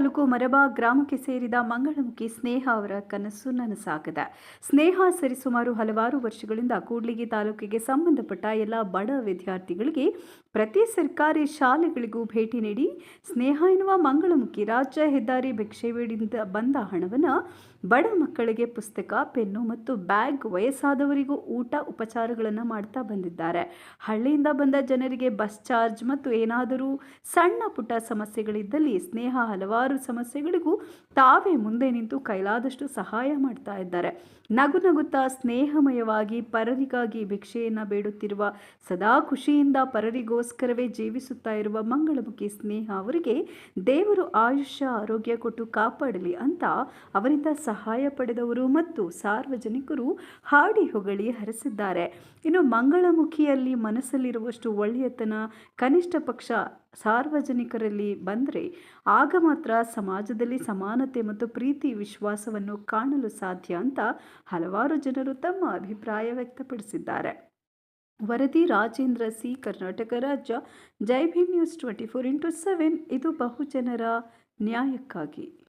ತಾಲೂಕು ಮರಬಾ ಗ್ರಾಮಕ್ಕೆ ಸೇರಿದ ಮಂಗಳಮುಖಿ ಸ್ನೇಹ ಅವರ ಕನಸು ನನಸಾಗಿದೆ. ಸ್ನೇಹ ಸರಿಸುಮಾರು ಹಲವಾರು ವರ್ಷಗಳಿಂದ ಕೂಡ್ಲಿಗಿ ತಾಲೂಕಿಗೆ ಸಂಬಂಧಪಟ್ಟ ಎಲ್ಲ ಬಡ ವಿದ್ಯಾರ್ಥಿಗಳಿಗೆ ಪ್ರತಿ ಸರ್ಕಾರಿ ಶಾಲೆಗಳಿಗೂ ಭೇಟಿ ನೀಡಿ ಸ್ನೇಹ ಎನ್ನುವ ಮಂಗಳಮುಖಿ ರಾಜ್ಯ ಹೆದ್ದಾರಿ ಭಿಕ್ಷೆವೇಡಿಂದ ಬಂದ ಹಣವನ್ನು ಬಡ ಮಕ್ಕಳಿಗೆ ಪುಸ್ತಕ, ಪೆನ್ನು ಮತ್ತು ಬ್ಯಾಗ್ ವಯಸ್ಸಾದವರಿಗೂ ಊಟ ಉಪಚಾರಗಳನ್ನು ಮಾಡ್ತಾ ಬಂದಿದ್ದಾರೆ. ಹಳ್ಳಿಯಿಂದ ಬಂದ ಜನರಿಗೆ ಬಸ್ ಚಾರ್ಜ್ ಮತ್ತು ಏನಾದರೂ ಸಣ್ಣ ಪುಟ್ಟ ಸಮಸ್ಯೆಗಳಿದ್ದಲ್ಲಿ ಸ್ನೇಹ ಹಲವಾರು ಸಮಸ್ಯೆಗಳಿಗೂ ತಾವೇ ಮುಂದೆ ನಿಂತು ಕೈಲಾದಷ್ಟು ಸಹಾಯ ಮಾಡ್ತಾ ಇದ್ದಾರೆ. ನಗು ನಗುತ್ತಾ ಸ್ನೇಹಮಯವಾಗಿ ಪರರಿಗಾಗಿ ಭಿಕ್ಷೆಯನ್ನು ಬೇಡುತ್ತಿರುವ, ಸದಾ ಖುಷಿಯಿಂದ ಪರರಿಗೋಸ್ಕರವೇ ಜೀವಿಸುತ್ತಾ ಇರುವ ಮಂಗಳಮುಖಿ ಸ್ನೇಹ ಅವರಿಗೆ ದೇವರು ಆಯುಷ್ಯ, ಆರೋಗ್ಯ ಕೊಟ್ಟು ಕಾಪಾಡಲಿ ಅಂತ ಅವರಿಂದ ಸಹಾಯ ಪಡೆದವರು ಮತ್ತು ಸಾರ್ವಜನಿಕರು ಹಾಡಿ ಹೊಗಳಿ ಹರಿಸಿದ್ದಾರೆ. ಇನ್ನು ಮಂಗಳಮುಖಿಯಲ್ಲಿ ಮನಸ್ಸಲ್ಲಿರುವಷ್ಟು ಒಳ್ಳೆಯತನ, ಕನಿಷ್ಠ ಪಕ್ಷ ಸಾರ್ವಜನಿಕರಲ್ಲಿ ಬಂದರೆ ಆಗ ಮಾತ್ರ ಸಮಾಜದಲ್ಲಿ ಸಮಾನತೆ ಮತ್ತು ಪ್ರೀತಿ ವಿಶ್ವಾಸವನ್ನು ಕಾಣಲು ಸಾಧ್ಯ ಅಂತ ಹಲವಾರು ಜನರು ತಮ್ಮ ಅಭಿಪ್ರಾಯ ವ್ಯಕ್ತಪಡಿಸಿದ್ದಾರೆ. ವರದಿ ರಾಜೇಂದ್ರ ಸಿ, ಕರ್ನಾಟಕ ರಾಜ್ಯ, Jai Bhim news twenty four into seven. ಇದು ಬಹುಜನರ ನ್ಯಾಯಕ್ಕಾಗಿ.